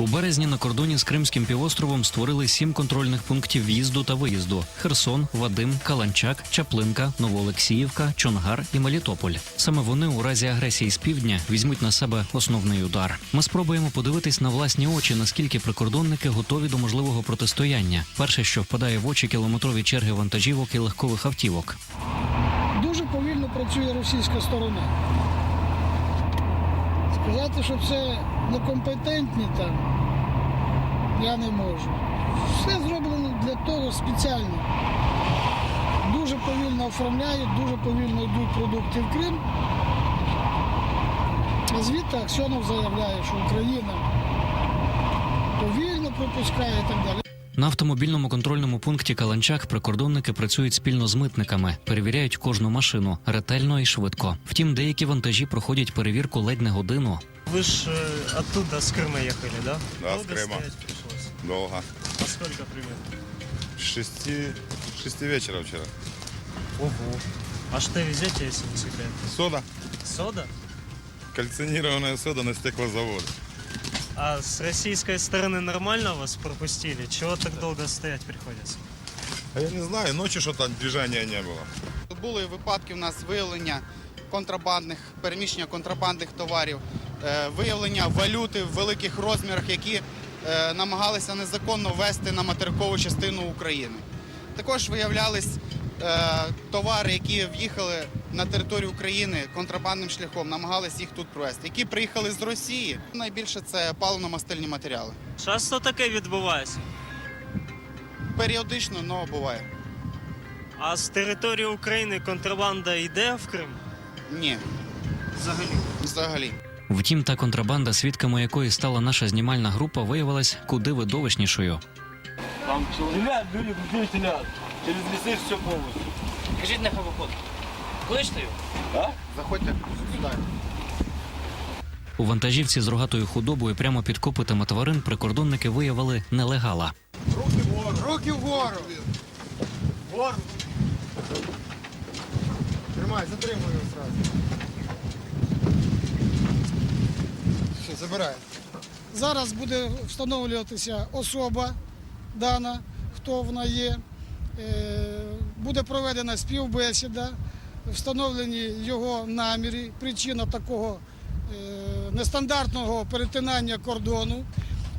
У березні на кордоні з Кримським півостровом створили сім контрольних пунктів в'їзду та виїзду: Херсон, Вадим, Каланчак, Чаплинка, Новоолексіївка, Чонгар і Мелітополь. Саме вони у разі агресії з півдня візьмуть на себе основний удар. Ми спробуємо подивитись на власні очі, наскільки прикордонники готові до можливого протистояння. Перше, що впадає в очі кілометрові черги вантажівок і легкових автівок. Дуже повільно працює російська сторона. Сказати, що це некомпетентні там, я не можу. Все зроблено для того спеціально. Дуже повільно оформляють, дуже повільно йдуть продукти в Крим. А звідти Аксьонов заявляє, що Україна повільно пропускає і так далі. На автомобільному контрольному пункті Каланчак прикордонники працюють спільно з митниками, перевіряють кожну машину ретельно і швидко. Втім, деякі вантажі проходять перевірку ледь не годину. Вы ж э, оттуда, с Крыма ехали, да? Да, с Долго Крыма. стоять пришлось? Долго. А сколько примерно? С шести, с шести вечера вчера. Ого. А что везете, если не секрет? Сода. Сода? Кальцинированная сода на стеклозаводе. А с российской стороны нормально вас пропустили? Чего так долго стоять приходится? А я не знаю, ночью что-то движения не было. Були випадки в нас виявлення контрабандних, переміщення контрабандних товарів, е, виявлення валюти в великих розмірах, які е, намагалися незаконно ввести на материкову частину України. Також виявлялись товари, які в'їхали на територію України контрабандним шляхом, намагалися їх тут провести, які приїхали з Росії. Найбільше це паливно-мастильні матеріали. Часто таке відбувається? Періодично, але буває. А з території України контрабанда йде в Крим? Ні, Взагалі. взагалі. Втім, та контрабанда, свідками якої стала наша знімальна група, виявилась куди видовищнішою. Там телят. Через лесы все полностью. Кажіть, нехай виходить. Кличте його. Заходьте сюди. У вантажівці з рогатою худобою прямо під копитами тварин прикордонники виявили нелегала. Руки вгору! Вор! Тримай, затримуй його одразу. Все, забирай. Зараз буде встановлюватися особа дана, хто вона є. Е, Буде проведена співбесіда, встановлені його наміри, причина такого е, нестандартного перетинання кордону.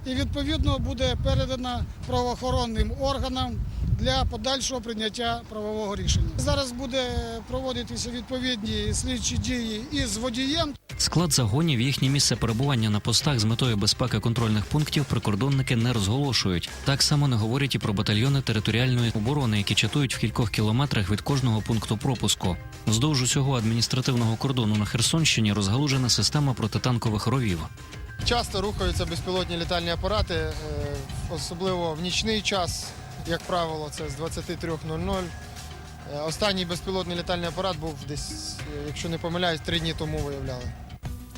І відповідно буде передана правоохоронним органам для подальшого прийняття правового рішення. Зараз буде проводитися відповідні слідчі дії із водієм. Склад загонів, їхнє місце перебування на постах з метою безпеки контрольних пунктів прикордонники не розголошують. Так само не говорять і про батальйони територіальної оборони, які чатують в кількох кілометрах від кожного пункту пропуску. Вздовж усього адміністративного кордону на Херсонщині розгалужена система протитанкових ровів. Часто рухаються безпілотні літальні апарати, е, особливо в нічний час, як правило, це з 23.00. Е, Останній безпілотний літальний апарат був десь, е, якщо не помиляюсь, три дні тому виявляли.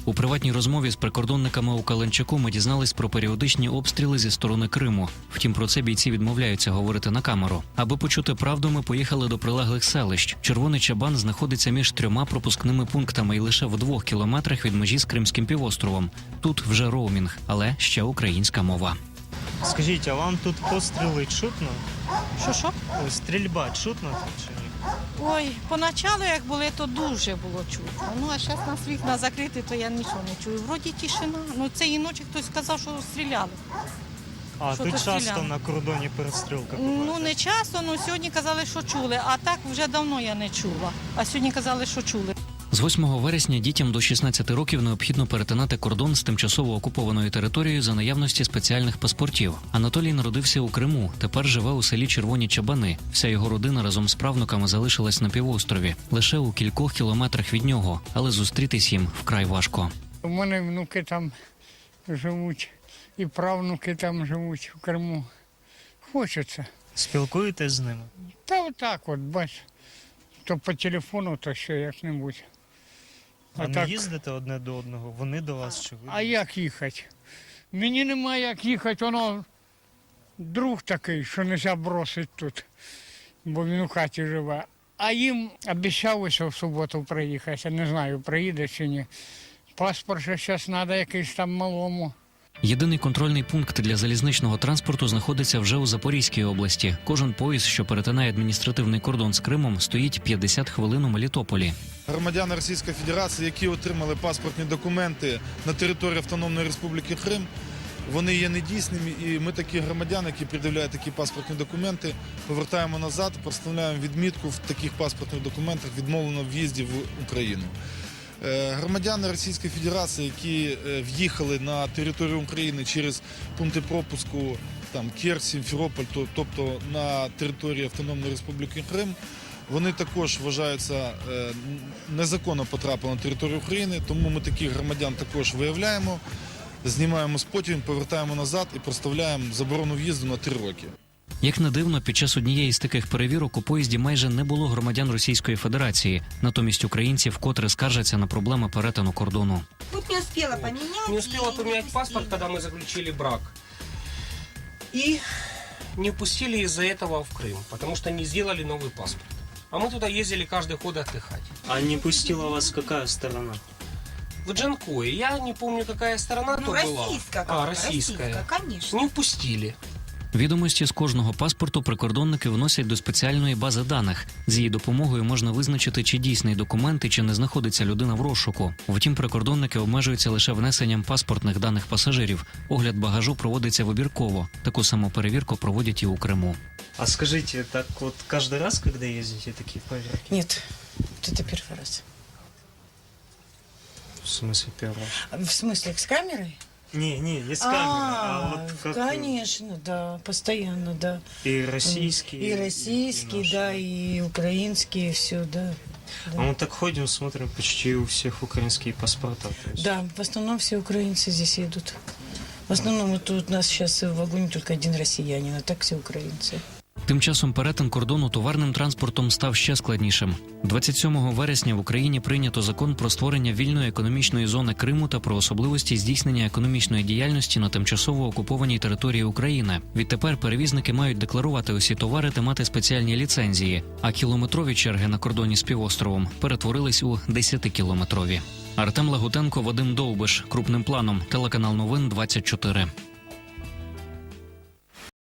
У приватній розмові з прикордонниками у Каленчаку ми дізнались про періодичні обстріли зі сторони Криму. Втім, про це бійці відмовляються говорити на камеру. Аби почути правду, ми поїхали до прилеглих селищ. Червоний чабан знаходиться між трьома пропускними пунктами і лише в двох кілометрах від межі з Кримським півостровом. Тут вже роумінг, але ще українська мова. Скажіть, а вам тут постріли чутно? Що що? Ось стрільба чутно тут чи ні? Ой, поначалу як були, то дуже було чутно. Ну а зараз нас вікна закриті, то я нічого не чую. Вроді тишина. Ну цієї ночі хтось сказав, що стріляли. А Що тут часто стріляли? на кордоні перестрілка Ну не часто, ну сьогодні казали, що чули, а так вже давно я не чула. А сьогодні казали, що чули. З 8 вересня дітям до 16 років необхідно перетинати кордон з тимчасово окупованою територією за наявності спеціальних паспортів. Анатолій народився у Криму. Тепер живе у селі Червоні Чабани. Вся його родина разом з правнуками залишилась на півострові, лише у кількох кілометрах від нього, але зустрітись їм вкрай важко. У мене внуки там живуть, і правнуки там живуть в Криму. Хочеться. Спілкуєтесь з ними? Та отак от, бач. То по телефону, то що як-небудь. А, А не так- їздите одне до одного? Вони до вас чи ви? А як їхати? Мені немає як їхати, воно друг такий, що не можна бросити тут, бо він у хаті живе. А їм обіцялося в суботу приїхати. Я не знаю, приїде чи ні. Паспорт ще зараз треба якийсь там малому. Єдиний контрольний пункт для залізничного транспорту знаходиться вже у Запорізькій області. Кожен поїзд, що перетинає адміністративний кордон з Кримом, стоїть 50 хвилин у Мелітополі. Громадяни Російської Федерації, які отримали паспортні документи на території Автономної Республіки Крим, вони є недійсними, і ми такі громадяни, які пред'являють такі паспортні документи, повертаємо назад, проставляємо відмітку в таких паспортних документах відмовлено в'їзді в Україну. Е, Громадяни Російської Федерації, які е, в'їхали на територію України через пункти пропуску там Керч, Сімферополь, тобто на території Автономної Республіки Крим, вони також вважаються е, незаконно потрапили на територію України, тому ми таких громадян також виявляємо, знімаємо з потягів, повертаємо назад і проставляємо заборону в'їзду на три роки. Як не дивно, під час однієї з таких перевірок у поїзді майже не було громадян Російської Федерації. Натомість українці вкотре скаржаться на проблеми перетину кордону. Вот не успела поменять. Не успела и поменять не паспорт, пустили. когда мы заключили брак. И не пустили из-за этого в Крым, потому что не сделали новый паспорт. А мы туда ездили каждый год отдыхать. А не пустила вас какая сторона? В Джанкое, я не помню, какая сторона Ну, то была. российская. А, как- российская. конечно. Не впустили. Відомості з кожного паспорту прикордонники вносять до спеціальної бази даних. З її допомогою можна визначити, чи дійсний документ і чи не знаходиться людина в розшуку. Втім, прикордонники обмежуються лише внесенням паспортних даних пасажирів. Огляд багажу проводиться вибірково. Таку саму перевірку проводять і у Криму. А скажите, так вот каждый раз, когда ездите, такие проверки? Нет, вот это первый раз. В смысле первый? В смысле, с камерой? Не, не, не с камеры, а, вот как конечно, да, постоянно, да. и российские. И российские, наши. да, и украинские, все, да. А мы так ходим, смотрим, почти у всех украинские паспорта. то есть. Да, в основном все украинцы здесь едут. В основном вот тут у нас сейчас в вагоне только один россиянин, а так все украинцы. Тим часом перетин кордону товарним транспортом став ще складнішим. 27 вересня в Україні прийнято закон про створення вільної економічної зони Криму та про особливості здійснення економічної діяльності на тимчасово окупованій території України. Відтепер перевізники мають декларувати усі товари та мати спеціальні ліцензії. А кілометрові черги на кордоні з півостровом перетворились у 10-кілометрові. Артем Лагутенко, Вадим Довбиш, крупним планом, телеканал Новин 24.